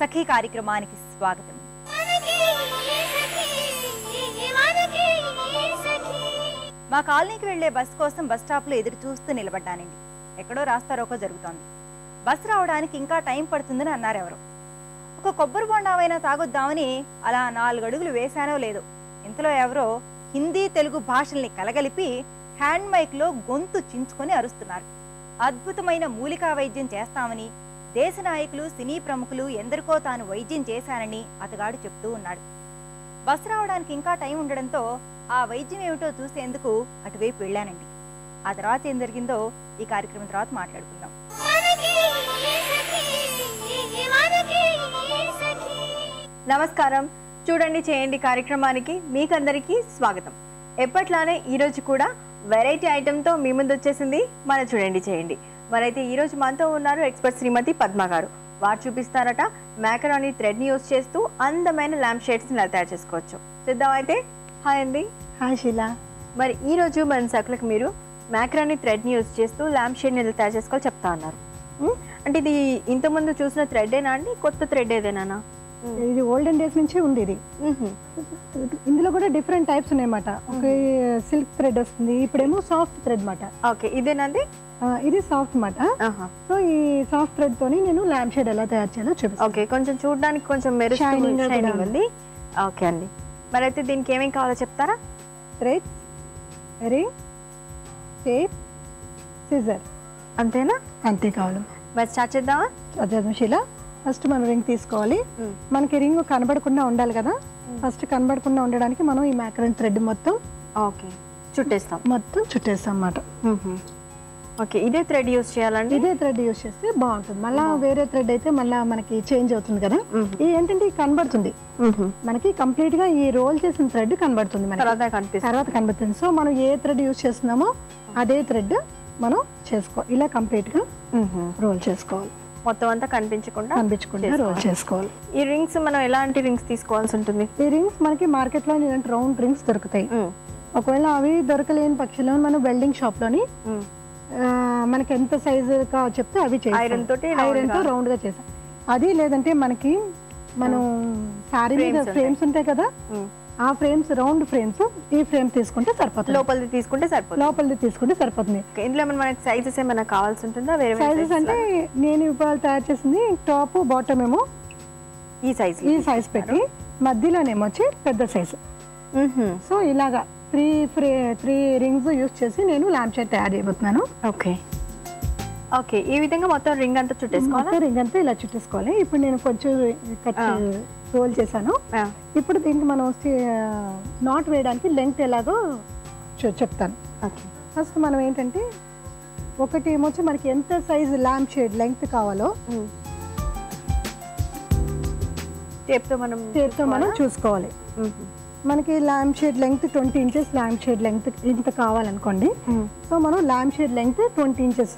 సఖీ కార్యక్రమానికి స్వాగతం. మా కాలనీకి వెళ్ళే బస్ కోసం బస్ స్టాప్లో ఎదురు చూస్తూ నిలబడ్డానండి. ఎక్కడో రాస్తారోకో జరుగుతోంది. బస్ రావడానికి ఇంకా టైం పడుతుందని అన్నారు ఎవరు ఒక కొబ్బరి బొండావైనా తాగొద్దామని అలా నాలుగు అడుగులు వేశానో లేదో. ఇంతలో ఎవరో హిందీ తెలుగు భాషల్ని కలగలిపి హ్యాండ్ మైక్లో గొంతు చించుకొని అరుస్తున్నారు. అద్భుతమైన మూలికా వైద్యం చేస్తామని దేశ నాయకులు సినీ ప్రముఖులు ఎందరికో తాను వైద్యం చేశానని అతగాడు చెప్తూ ఉన్నాడు. బస్ రావడానికి ఇంకా టైం ఉండడంతో ఆ వైద్యం ఏమిటో చూసేందుకు అటువైపు వెళ్ళానండి. ఆ తర్వాత ఏం జరిగిందో ఈ కార్యక్రమం తర్వాత మాట్లాడుకుందాం. నమస్కారం. చూడండి చేయండి కార్యక్రమానికి మీకందరికీ స్వాగతం. ఎప్పట్లానే ఈరోజు కూడా వెరైటీ ఐటెంతో మీ ముందు వచ్చేసింది. మన చూడండి చేయండి. మరైతే ఈరోజు మనతో ఉన్నారు ఎక్స్పర్ట్ శ్రీమతి పద్మ గారు. వారు చూపిస్తారట మ్యాకరాని థ్రెడ్ని యూస్ చేస్తూ అందమైన ల్యాంప్ షేడ్స్ని ఎలా తయారు చేసుకోవచ్చు. చూద్దాం అయితే. హాయ్ అండి. హాయ్ శీలా. మరి ఈ రోజు మన సకులకు మీరు మ్యాక్రాని థ్రెడ్ని యూస్ చేస్తూ ల్యాంప్ షేడ్ని ఎలా తయారు చేసుకోవాలో చెప్తా ఉన్నారు. అంటే ఇది ఇంతకుముందు చూసిన థ్రెడ్డేనా అండి? కొత్త థ్రెడ్ ఏదేనా ఇది ఓల్డెన్ డేస్ నుంచి ఉంది ఇది ఇందులో కూడా డిఫరెంట్ టైప్స్ ఉన్నాయన్నమాట. ఒక సిల్క్ థ్రెడ్ వస్తుంది ఇప్పుడేమో సాఫ్ట్ థ్రెడ్ మాట ఓకే ఇదేనండి? ఇది సాఫ్ట్ మాట సో ఈ సాఫ్ట్ థ్రెడ్ తోని నేను ల్యాంప్ షేడ్ ఎలా తయారు చేయాలో చూపిస్తాను. ఓకే కొంచెం చూడడానికి కొంచెం మెరుస్తూ Shining గా కూడా షైనింగ్ ఉంది. ఓకే అండి. మరి అయితే దీనికి ఏమేమి కావాలో చెప్తారా? థ్రెడ్స్ రింగ్ టేప్ సిజర్ అంతేనా? అంతే కావాలి. మరి స్టార్ట్ చేద్దామా? అదే శీలా. ఫస్ట్ మనం రింగ్ తీసుకోవాలి. మనకి రింగ్ కనబడకుండా ఉండాలి కదా? ఫస్ట్ కనబడకుండా ఉండడానికి మనం ఈ మ్యాకరన్ థ్రెడ్ మొత్తం ఓకే. చుట్టేస్తాం. మొత్తం చుట్టేస్తాం అన్నమాట ఓకే ఇదే థ్రెడ్ యూస్ చేయాలండి? ఇదే థ్రెడ్ యూస్ చేస్తే బాగుంటుంది. మళ్ళా వేరే థ్రెడ్ అయితే మళ్ళా మనకి చేంజ్ అవుతుంది కదా. ఇది ఏంటంటే కనబడుతుంది. మనకి కంప్లీట్గా ఈ రోల్ చేసిన థ్రెడ్ కనబడుతుంది మనకి. తర్వాత కనబడుతుంది. సో మనం ఏ థ్రెడ్ యూస్ చేస్తున్నామో అదే థ్రెడ్ మనం చేసుకో ఇలా కంప్లీట్గా రోల్ చేసుకోవాలి. మొత్తం అంతా కనిపించకుండా కనిపించకుండా రోల్ చేసుకోవాలి. ఈ రింగ్స్ మనం ఎలాంటి రింగ్స్ తీసుకోవాల్సి ఉంటుంది? ఈ రింగ్స్ మనకి మార్కెట్లో రౌండ్ రింగ్స్ దొరుకుతాయి. ఒకవేళ అవి దొరకలేని పక్షంలో మనం వెల్డింగ్ షాప్లోని మనకి ఎంత సైజు కా చెప్తే అవి Iron తోటి ఐరన్తో. రౌండ్గా చేసాం అది లేదంటే మనకి మనం సారీ మీద. ఫ్రేమ్స్ ఉంటాయి. కదా ఆ ఫ్రేమ్స్ రౌండ్ ఫ్రేమ్స్ ఈ ఫ్రేమ్ తీసుకుంటే సరిపోతుంది. లోపలిది తీసుకుంటే సరిపోతుంది. లోపలిది తీసుకుంటే సరిపోతుంది. ఇందులో ఏమైనా మనకి సైజెస్ ఏమైనా కావాల్సి ఉంటుందా? వేరే సైజెస్ అంటే నేను ఇవాళ తయారు చేసింది టాప్ బాటమ్ ఏమో? ఈ సైజ్ ఈ సైజ్ పెట్టి మధ్యలోనేమో వచ్చి పెద్ద సైజు సో ఇలాగా త్రీ ఫ్రే త్రీ రింగ్స్ యూస్ చేసి నేను ల్యాంప్ షేడ్ తయారు చేయబోతున్నాను. ఓకే. ఓకే ఈ విధంగా మొత్తం రింగ్ అంతా చుట్టేసుకోవాలా? రింగ్ అంతా ఇలా చుట్టేసుకోవాలి. ఇప్పుడు నేను కొంచెం. రోల్ చేశాను. ఇప్పుడు దీనికి మనం నాట్ వేయడానికి లెంగ్త్ ఎలాగో చెప్తాను. ఓకే. ఫస్ట్ మనం ఏంటంటే ఒకటి ఏమొచ్చి మనకి ఎంత సైజ్ ల్యాంప్ షేడ్ లెంగ్త్ కావాలో టేప్తో మనం టేప్తో మనం చూసుకోవాలి? మనకి lamp shade length twenty inches lamp shade length ఇంత కావాలనుకోండి. సో మనం lamp shade length twenty inches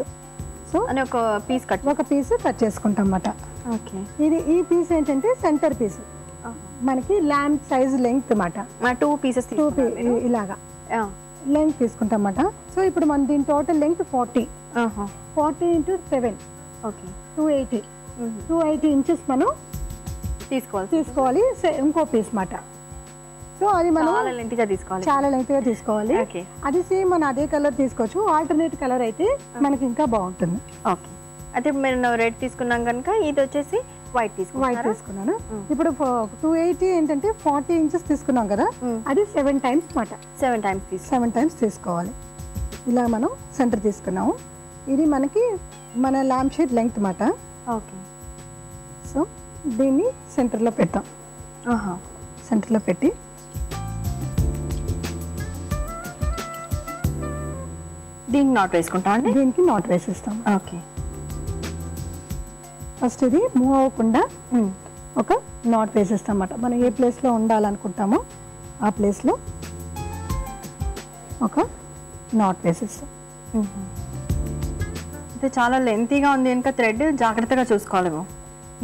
so ఒక పీస్ కట్ ఒక పీస్ కట్ చేసుకుంటాం అన్నమాట. ఓకే. ఇది ఈ పీస్ ఏంటంటే సెంటర్ పీస్ మనకి ల్యాంప్ సైజ్ లెంగ్త్ అన్నమాట. టూ పీసెస్ టూ ఇలాగా. లెంగ్త్ తీసుకుంటాం అన్నమాట సో ఇప్పుడు మన దీని total length forty forty into seven okay. Two eighty two eighty inches మనం తీసుకోవాలి. తీసుకోవాలి. ఇంకో పీస్ మాట సో అది మనం చాలా length గా తీసుకోవాలి. చాలా లెంగ్త్గా తీసుకోవాలి అది సేమ్ మన అదే కలర్ తీసుకోవచ్చు. ఆల్టర్నేట్ కలర్ అయితే మనకి ఇంకా బాగుంటుంది. ఓకే. అయితే మేము రెడ్ తీసుకున్నాం కనుక ఇది వచ్చేసి వైట్ వైట్ తీసుకుంటారా తీసుకున్నాను. ఇప్పుడు టూ ఎయిటీ ఏంటంటే ఫార్టీ ఇంచెస్ తీసుకున్నాం కదా. అది సెవెన్ టైమ్స్ మాట. సెవెన్ టైమ్స్ సెవెన్ టైమ్స్ తీసుకోవాలి. ఇలా మనం సెంటర్ తీసుకున్నాము. ఇది మనకి మన ల్యాంప్ షేడ్ లెంగ్త్ మాట. ఓకే సో దీన్ని సెంటర్లో పెడతాం ఆహా. సెంటర్లో పెట్టి. దీనికి నాట్ వేసుకుంటా అండి? దీనికి నాట్ వేసిస్తాం. ఓకే ఫస్ట్ ఇది మూవ్ అవ్వకుండా ఒక నాట్ వేసిస్తాం అన్నమాట. మనం ఏ ప్లేస్లో ఉండాలనుకుంటామో ఆ ప్లేస్లో ఒక నాట్ వేసిస్తాం. అయితే చాలా లెంతీగా ఉంది కనుక థ్రెడ్ జాగ్రత్తగా చూసుకోవాలేమో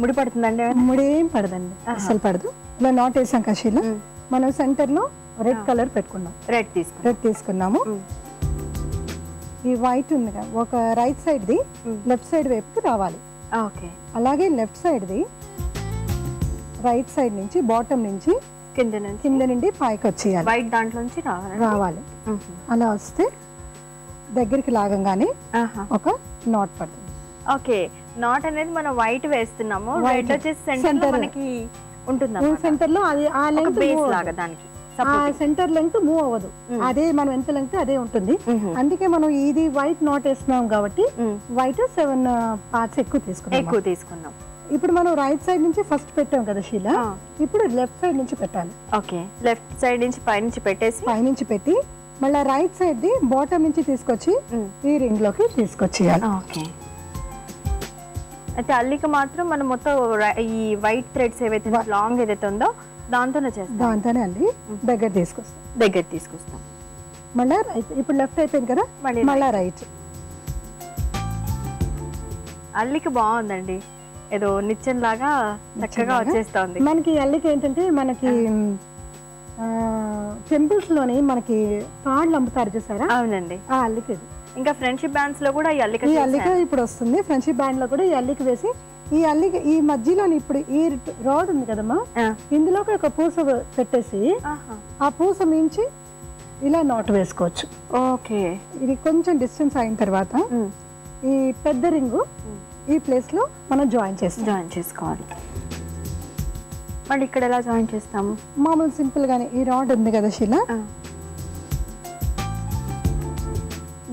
ముడి పడుతుందండి? ముడేం పడదండి. అసలు పడదు. ఇలా నాట్ వేసాం కషీలో. మనం సెంటర్లో రెడ్ కలర్ పెట్టుకున్నాం. రెడ్ తీసుకుంటా రెడ్ తీసుకున్నాము. ఈ వైట్ ఉంది ఒక రైట్ సైడ్ది. లెఫ్ట్ సైడ్ వైపుకి రావాలి. ఓకే అలాగే లెఫ్ట్ సైడ్ది రైట్ సైడ్ నుంచి బాటమ్ నుంచి కింద నుంచి. కింద నుండి పైకి వచ్చేయాలి. వైట్ దాంట్లో నుంచి రావాలి. రావాలి అలా వస్తే దగ్గరికి లాగంగానే. ఒక నాట్ పడుతుంది. ఓకే. నాట్ అనేది మనం వైట్ వేస్తున్నాము. వైట్ వచ్చేసి సెంటర్. మనకి ఉంటుంది సెంటర్లో అది ఆ లెంగ్త్ బేస్ లాగా దానికి. ఆ సెంటర్ లెంగ్త్ మూవ్ అవ్వదు. అదే మనం ఎంత లెంగ్త్ అదే ఉంటుంది. అందుకే మనం ఇది వైట్ నాట్ వేస్తున్నాం కాబట్టి. వైట్ సెవెన్ పార్ట్స్ ఎక్కువ తీసుకున్నాం ఎక్కువ తీసుకున్నాం ఇప్పుడు మనం రైట్ సైడ్ నుంచి ఫస్ట్ పెట్టాం కదా షీలా ఆ. ఇప్పుడు లెఫ్ట్ సైడ్ నుంచి పెట్టాలి ఓకే లెఫ్ట్ సైడ్ నుంచి పై నుంచి పెట్టేసి పైనుంచి పెట్టి మళ్ళీ రైట్ సైడ్ ది బాటమ్ నుంచి తీసుకొచ్చి. ఈ రింగ్లోకి తీసుకొచ్చేయాలి ఓకే అయితే అల్లిక మాత్రం మనం మొత్తం ఈ వైట్ థ్రెడ్స్ ఏవైతే లాంగ్ ఏదైతే ఉందో దాంతోనే చేస్తాం. దాంతోనే అండి. దగ్గర తీసుకొస్తాం. దగ్గర తీసుకొస్తాం. మళ్ళీ రైట్ ఇప్పుడు లెఫ్ట్ అయిపోయింది కదా? మళ్ళీ మళ్ళీ రైట్. అల్లిక బాగుందండి. ఏదో నిచ్చెన్ లాగా చక్కగా? వచ్చేస్తోంది. మనకి అల్లికి ఏంటంటే మనకి టెంపుల్స్లోని మనకి తాళ్ళు అమ్ముతారు చూసారా? అవునండి. ఆ అల్లికి. ఇంకా ఫ్రెండ్షిప్ బ్యాండ్స్లో కూడా ఈ అల్లిక ఈ. అల్లిక ఇప్పుడు వస్తుంది. ఫ్రెండ్షిప్ బ్యాండ్లో కూడా ఈ అల్లిక వేసి ఈ అల్లిక ఈ మధ్యలోని ఇప్పుడు ఈ రోడ్ ఉంది కదమ్మా. ఇందులోకి ఒక పూస పెట్టేసి. ఆ పూస మించి ఇలా నాట్ వేసుకోవచ్చు. ఓకే. ఇది కొంచెం డిస్టెన్స్ అయిన తర్వాత. ఈ పెద్ద రింగు ఈ ప్లేస్లో మనం జాయిన్ చేస్తాం. జాయిన్ చేసుకోవాలి. మళ్ళీ ఇక్కడ ఎలా జాయిన్ చేస్తాము? మామూలు సింపుల్ గానే ఈ రాడ్ ఉంది కదా శిలా?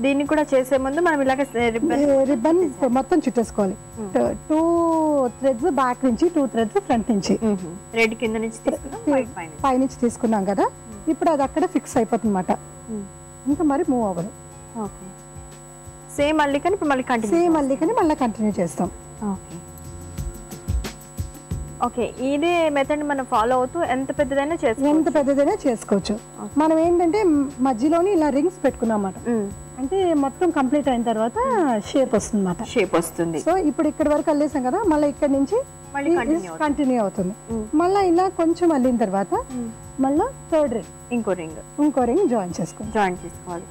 దీన్ని కూడా చేసే ముందు మనం ఇలాగ రిబ్బన్ రిబ్బన్ మొత్తం చుట్టేసుకోవాలి. టూ థ్రెడ్స్ బ్యాక్ నుంచి టూ థ్రెడ్స్ ఫ్రంట్ నుంచి. రెడ్ కింద నుంచి పైన పైనుంచి. తీసుకున్నాం కదా. ఇప్పుడు అది అక్కడ ఫిక్స్ అయిపోతుంది అనమాట ఇంకా మరి మూవ్ అవ్వదు. సేమ్ అల్లికని ఇప్పుడు మళ్ళీ కంటిన్యూ సేమ్ అల్లికని మళ్ళీ కంటిన్యూ చేస్తాం. ఓకే. ఓకే ఇదే మెథడ్ మనం ఫాలో అవుతూ ఎంత పెద్దదైనా ఎంత చేసుకోవచ్చు పెద్దదైనా చేసుకోవచ్చు. మనం ఏంటంటే మధ్యలోని ఇలా రింగ్స్ పెట్టుకున్నాం అన్నమాట. అంటే మొత్తం కంప్లీట్ అయిన తర్వాత షేప్ వస్తుంది అన్నమాట షేప్ వస్తుంది. సో ఇప్పుడు ఇక్కడ వరకు అల్లేసాం కదా మళ్ళీ ఇక్కడ నుంచి. కంటిన్యూ అవుతుంది. Mm. మళ్ళీ ఇలా కొంచెం అల్లిన తర్వాత మళ్ళీ థర్డ్ రింగ్ ఇంకో రింగ్ ఇంకో రింగ్ జాయిన్ చేసుకోండి జాయిన్ చేసుకోవాలి.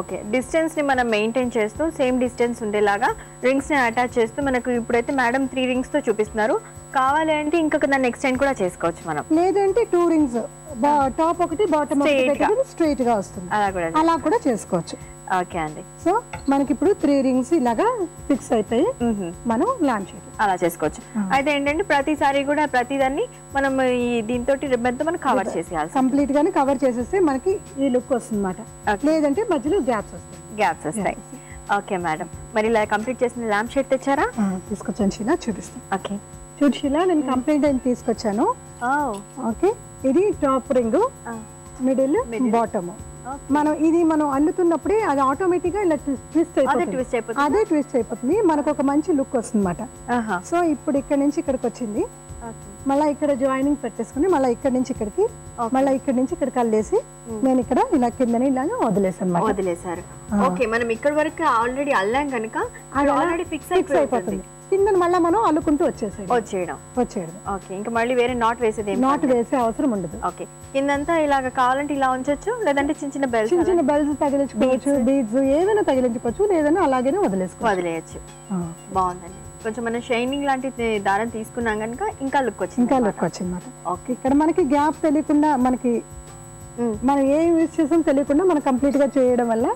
ఓకే డిస్టెన్స్ని మనం మెయింటైన్ చేస్తూ సేమ్ డిస్టెన్స్ ఉండేలాగా రింగ్స్ని అటాచ్ చేస్తూ మనకు ఇప్పుడైతే మేడం త్రీ రింగ్స్తో చూపిస్తున్నారు. కావాలి అంటే ఇంకొక దాన్ని ఎక్స్టెండ్ కూడా చేసుకోవచ్చు మనం. లేదంటే టూ రింగ్స్ టాప్ ఒకటి బాటమ్ స్ట్రైట్గా. వస్తుంది. అలా కూడా అలా కూడా చేసుకోవచ్చు. ఓకే అండి. సో మనకి ఇప్పుడు త్రీ రింగ్స్ ఇలాగా ఫిక్స్ అయిపోయి. మనం లాంచ్ చేయడం అలా చేసుకోవచ్చు. అయితే ఏంటంటే ప్రతిసారి కూడా ప్రతిదాన్ని మనం ఈ దీంతో రిబ్బన్తో మనం కవర్ చేసేయాలి కంప్లీట్ గానే కవర్ చేసేస్తే మనకి ఈ లుక్ వస్తుంది అనమాట. లేదంటే మధ్యలో గ్యాప్స్ వస్తాయి. గ్యాప్స్ వస్తాయి. Okay madam. మరి ఇలా కంప్లీట్ చేసిన ల్యాంప్ షేడ్ తెచ్చారా? తీసుకొచ్చాను చూపిస్తాను. ఓకే. చూడు శీలా నేను కంప్లీట్ అయిన తీసుకొచ్చాను. ఓకే? ఇది టాప్ రింగ్ మిడిల్ బాటమ్. మనం ఇది మనం అల్లుతున్నప్పుడే అది ఆటోమేటిక్గా ఇలా ట్విస్ట్ అదే అయిపోతుంది. ట్విస్ట్ అయిపోతుంది. అదే ట్విస్ట్ అయిపోతుంది. మనకు ఒక మంచి లుక్ వస్తుంది అనమాట ఆహా. సో ఇప్పుడు ఇక్కడ నుంచి ఇక్కడికి వచ్చింది. మళ్ళీ ఇక్కడ జాయినింగ్ పెట్టేసుకుని మళ్ళీ ఇక్కడ నుంచి ఇక్కడికి. మళ్ళీ ఇక్కడ నుంచి ఇక్కడికి అల్లేసి నేను ఇక్కడ ఇలా కిందని ఇలా వదిలేసాను వదిలేశారు. ఓకే మనం ఇక్కడ వరకు ఆల్రెడీ అల్లాం కనుక ఆల్రెడీ ఫిక్స్ ఫిక్స్ అయిపోతుంది. కింద మళ్ళీ మనం అల్లుకుంటూ వచ్చేసాయి వచ్చేయడం. వచ్చేయడం. ఓకే ఇంకా మళ్ళీ వేరే నాట్ వేసేది నాట్ వేసే అవసరం ఉండదు. ఓకే కిందంతా ఇలాగ కావాలంటే ఇలా ఉంచొచ్చు లేదంటే చిన్న చిన్న బెల్స్ చిన్న చిన్న బెల్స్ తగిలించుకోవచ్చు బీడ్స్ ఏదైనా తగిలించుకోవచ్చు లేదన్నా అలాగనే వదిలేసుకోవచ్చు. వదిలేయచ్చు. బాగుందండి. కొంచెం మనం షైనింగ్ లాంటి దారం తీసుకున్నాం కనుక ఇంకా లుక్ వచ్చింది ఇంకా లుక్ వచ్చింది ఓకే. ఇక్కడ మనకి గ్యాప్ తెలియకుండా మనకి మనం ఏ యూజ్ చేసాం తెలియకుండా మనం కంప్లీట్గా చేయడం వల్ల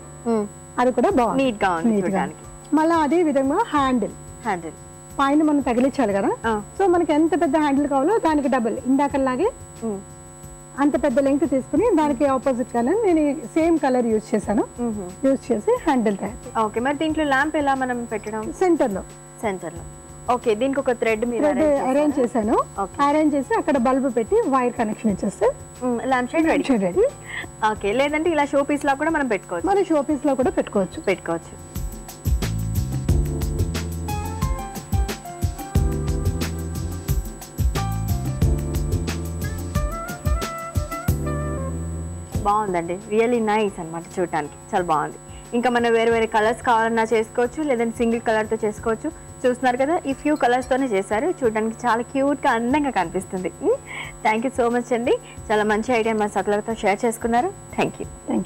అది కూడా బాగుంది. నీట్గా ఉంది మళ్ళీ అదే విధంగా హ్యాండిల్ హ్యాండిల్ పైన మనం తగిలించాలి కదా? సో మనకి ఎంత పెద్ద హ్యాండిల్ కావాలో దానికి డబుల్ ఇందాకలాగే అంత పెద్ద లెంగ్త్ తీసుకుని దానికి ఆపోజిట్ గానే నేను సేమ్ కలర్ యూజ్ చేశాను. యూజ్ చేసి హ్యాండిల్ తయారు ఓకే మరి దీంట్లో ల్యాంప్ ఎలా మనం పెట్టడం? సెంటర్లో. సెంటర్లో. ఓకే దీనికి ఒక థ్రెడ్ థ్రెడ్ అరేంజ్ చేశాను. అరేంజ్ చేసి అక్కడ బల్బ్ పెట్టి వైర్ కనెక్షన్ ఇచ్చేస్తే lamp shade ready ready okay లేదంటే ఇలా షో పీస్ లా కూడా మనం పెట్టుకోవచ్చు. మన షో పీస్లో కూడా పెట్టుకోవచ్చు. పెట్టుకోవచ్చు. బాగుందండి. రియలీ నైస్ అన్నమాట చూడటానికి చాలా బాగుంది. ఇంకా మనం వేరే వేరే కలర్స్ కావాలన్నా చేసుకోవచ్చు లేదంటే సింగిల్ కలర్తో చేసుకోవచ్చు. చూస్తున్నారు కదా ఈ ఫ్యూ కలర్స్తోనే చేశారు. చూడడానికి చాలా క్యూట్గా అందంగా కనిపిస్తుంది. థ్యాంక్ యూ సో మచ్ అండి. చాలా మంచి ఐడియా మా సకులతో షేర్ చేసుకున్నారు. Thank you thank